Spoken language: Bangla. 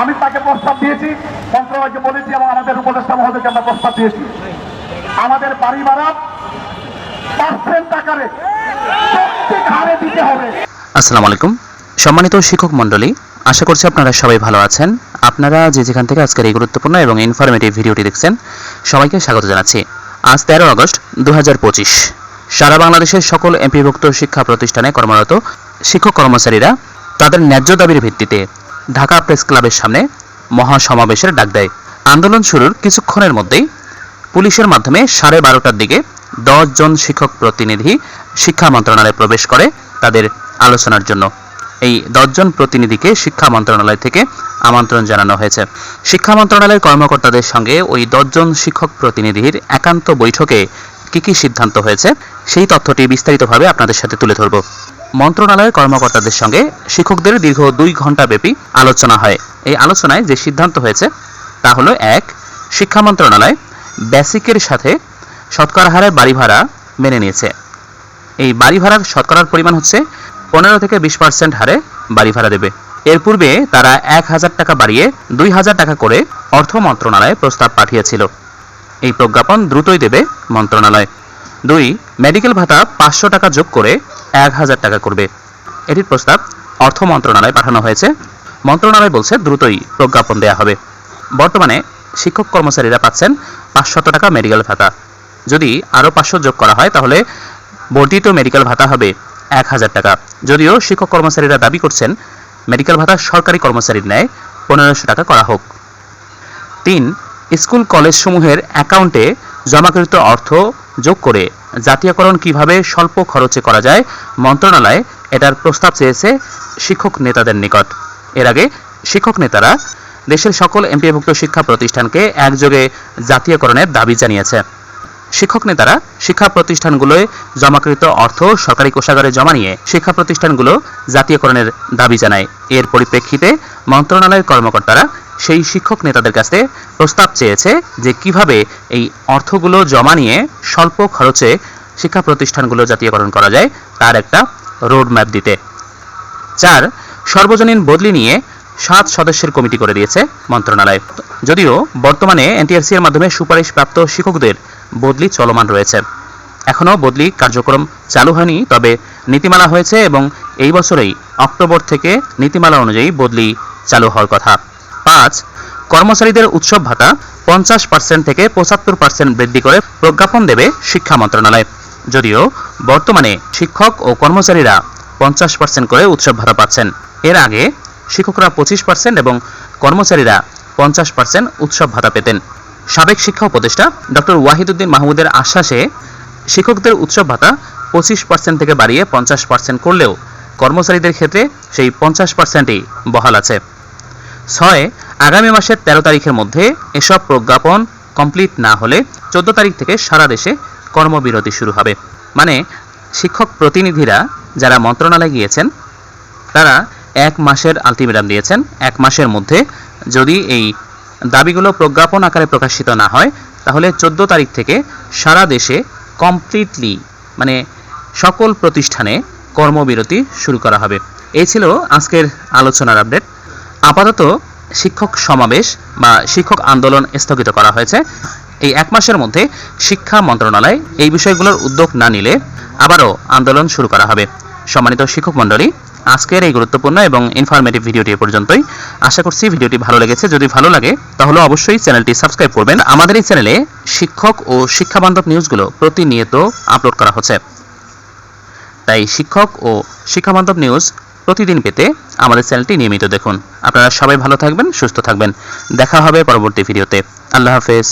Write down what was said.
আমি তাকে প্রস্তাব দিয়েছি, মন্ত্রণালয়কে বলেছি, এবং আমাদের উপদেষ্টা মহোদয়কে আমরা প্রস্তাব দিয়েছি। আমাদের বাড়ি ভাড়া পার্সেন্ট আকারে প্রত্যেক হারে দিতে হবে। আসসালামু আলাইকুম। সম্মানিত শিক্ষক মণ্ডলী, আশা করছি আপনারা সবাই ভালো আছেন। আপনারা যে যেখান থেকে আজকের এই গুরুত্বপূর্ণ এবং ইনফরমেটিভ ভিডিওটি দেখছেন, সবাইকে স্বাগত জানাচ্ছি। আজ তেরো আগস্ট দু হাজার পঁচিশ। সারা বাংলাদেশের সকল এমপিভুক্ত শিক্ষা প্রতিষ্ঠানে কর্মরত শিক্ষক কর্মচারীরা তাদের ন্যায্য দাবির ভিত্তিতে ঢাকা প্রেস ক্লাবের সামনে মহাসমাবেশের ডাক দেয়। আন্দোলন শুরুর কিছুক্ষণের মধ্যেই পুলিশের মাধ্যমে সাড়ে বারোটার দিকে জন শিক্ষক প্রতিনিধি শিক্ষা মন্ত্রণালয়ে প্রবেশ করে তাদের আলোচনার জন্য। এই দশজন প্রতিনিধিকে শিক্ষা মন্ত্রণালয় থেকে আমন্ত্রণ জানানো হয়েছে। শিক্ষা মন্ত্রণালয়ের কর্মকর্তাদের সঙ্গে ওই দশজন শিক্ষক প্রতিনিধির একান্ত বৈঠকে কি কি সিদ্ধান্ত হয়েছে, সেই তথ্যটি বিস্তারিতভাবে আপনাদের সাথে তুলে ধরব। মন্ত্রণালয়ের কর্মকর্তাদের সঙ্গে শিক্ষকদের দীর্ঘ দুই ঘণ্টা ব্যাপী আলোচনা হয়। এই আলোচনায় যে সিদ্ধান্ত হয়েছে, তা হলো এক, শিক্ষা মন্ত্রণালয় বেসিকের সাথে শতকরা হারে বাড়ি ভাড়া মেনে নিয়েছে। এই বাড়ি ভাড়ার শতকরার পরিমাণ হচ্ছে পনেরো থেকে বিশ পার্সেন্ট হারে বাড়ি ভাড়া দেবে। এর পূর্বে তারা এক হাজার টাকা বাড়িয়ে দুই হাজার টাকা করে অর্থ মন্ত্রণালয়ে প্রস্তাব পাঠিয়েছিল। এই প্রজ্ঞাপন দ্রুতই দেবে মন্ত্রণালয়। দুই মেডিকেল ভাতা পাঁচশো টাকা যোগ করে এক হাজার টাকা করবে। এটির প্রস্তাব অর্থ মন্ত্রণালয়ে পাঠানো হয়েছে। মন্ত্রণালয় বলছে দ্রুতই প্রজ্ঞাপন দেওয়া হবে। বর্তমানে শিক্ষক কর্মচারীরা পাচ্ছেন পাঁচশত টাকা মেডিকেল ভাতা। যদি আরও পাঁচশো যোগ করা হয়, তাহলে বর্ধিত মেডিকেল ভাতা হবে এক হাজার টাকা। যদিও শিক্ষক কর্মচারীরা দাবি করছেন মেডিকেল ভাতা সরকারি কর্মচারীর ন্যায় পনেরোশো টাকা করা হোক। তিন, স্কুল কলেজসমূহের অ্যাকাউন্টে জমাকৃত অর্থ যোগ করে জাতীয়করণ কীভাবে স্বল্প খরচে করা যায় মন্ত্রণালয়ে এটার প্রস্তাব চেয়েছে শিক্ষক নেতাদের নিকট। এর আগে শিক্ষক নেতারা দেশের সকল এমপিভুক্ত শিক্ষা প্রতিষ্ঠানকে একযোগে জাতীয়করণের দাবি জানিয়েছে। শিক্ষক নেতারা শিক্ষা প্রতিষ্ঠানগুলোয় জমাকৃত অর্থ সরকারি কোষাগারে জমা নিয়ে শিক্ষা প্রতিষ্ঠানগুলো জাতীয়করণের দাবি জানায়। এর পরিপ্রেক্ষিতে মন্ত্রণালয়ের কর্মকর্তারা সেই শিক্ষক নেতাদের কাছে প্রস্তাব চেয়েছে যে কীভাবে এই অর্থগুলো জমা নিয়ে স্বল্প খরচে শিক্ষা প্রতিষ্ঠানগুলো জাতীয়করণ করা যায় তার একটা রোড ম্যাপ দিতে। চার, সর্বজনীন বদলি নিয়ে সাত সদস্যের কমিটি করে দিয়েছে মন্ত্রণালয়। যদিও বর্তমানে এনটিআরসি এর মাধ্যমে সুপারিশপ্রাপ্ত শিক্ষকদের বদলি চলমান রয়েছে। এখনও বদলি কার্যক্রম চালু হয়নি, তবে নীতিমালা হয়েছে এবং এই বছরেই অক্টোবর থেকে নীতিমালা অনুযায়ী বদলি চালু হওয়ার কথা। পাঁচ, কর্মচারীদের উৎসব ভাতা পঞ্চাশ পার্সেন্ট থেকে পঁচাত্তর পার্সেন্ট বৃদ্ধি করে প্রজ্ঞাপন দেবে শিক্ষা মন্ত্রণালয়। যদিও বর্তমানে শিক্ষক ও কর্মচারীরা পঞ্চাশ পার্সেন্ট করে উৎসব ভাতা পাচ্ছেন। এর আগে শিক্ষকরা পঁচিশ পার্সেন্ট এবং কর্মচারীরা পঞ্চাশ পার্সেন্ট উৎসব ভাতা পেতেন। সাবেক শিক্ষা উপদেষ্টা ডক্টর ওয়াহিদুদ্দিন মাহমুদের আশ্বাসে শিক্ষকদের উৎসব ভাতা পঁচিশ পার্সেন্ট থেকে বাড়িয়ে পঞ্চাশ পার্সেন্ট করলেও কর্মচারীদের ক্ষেত্রে সেই পঞ্চাশ পার্সেন্টই বহাল আছে। ছয়, আগামী মাসের তেরো তারিখের মধ্যে এসব প্রজ্ঞাপন কমপ্লিট না হলে চোদ্দ তারিখ থেকে সারা দেশে কর্মবিরতি শুরু হবে। মানে শিক্ষক প্রতিনিধিরা যারা মন্ত্রণালয়ে গিয়েছেন, তারা এক মাসের আলটিমেটাম দিয়েছেন। এক মাসের মধ্যে যদি এই দাবিগুলো প্রজ্ঞাপন আকারে প্রকাশিত না হয়, তাহলে চোদ্দ তারিখ থেকে সারা দেশে কমপ্লিটলি মানে সকল প্রতিষ্ঠানে কর্মবিরতি শুরু করা হবে। এই ছিল আজকের আলোচনার আপডেট আপাতত শিক্ষক সমাবেশ বা শিক্ষক আন্দোলন স্থগিত করা হয়েছে। এই এক মাসের মধ্যে শিক্ষা মন্ত্রণালয় এই বিষয়গুলোর উদ্যোগ না নিলে আবারও আন্দোলন শুরু করা হবে। সম্মানিত শিক্ষক মণ্ডলী আজকের এই গুরুত্বপূর্ণ এবং ইনফরমেটিভ ভিডিওটি এ পর্যন্তই। আশা করছি ভিডিওটি ভালো লেগেছে। যদি ভালো লাগে, তাহলে অবশ্যই চ্যানেলটি সাবস্ক্রাইব করবেন। আমাদের এই চ্যানেলে শিক্ষক ও শিক্ষাবান্ধব নিউজগুলো প্রতিনিয়ত আপলোড করা হচ্ছে। তাই শিক্ষক ও শিক্ষাবান্ধব নিউজ প্রতিদিন পেতে আমাদের চ্যানেলটি নিয়মিত দেখুন। আপনারা সবাই ভালো থাকবেন, সুস্থ থাকবেন। দেখা হবে পরবর্তী ভিডিওতে। আল্লাহ হাফেজ।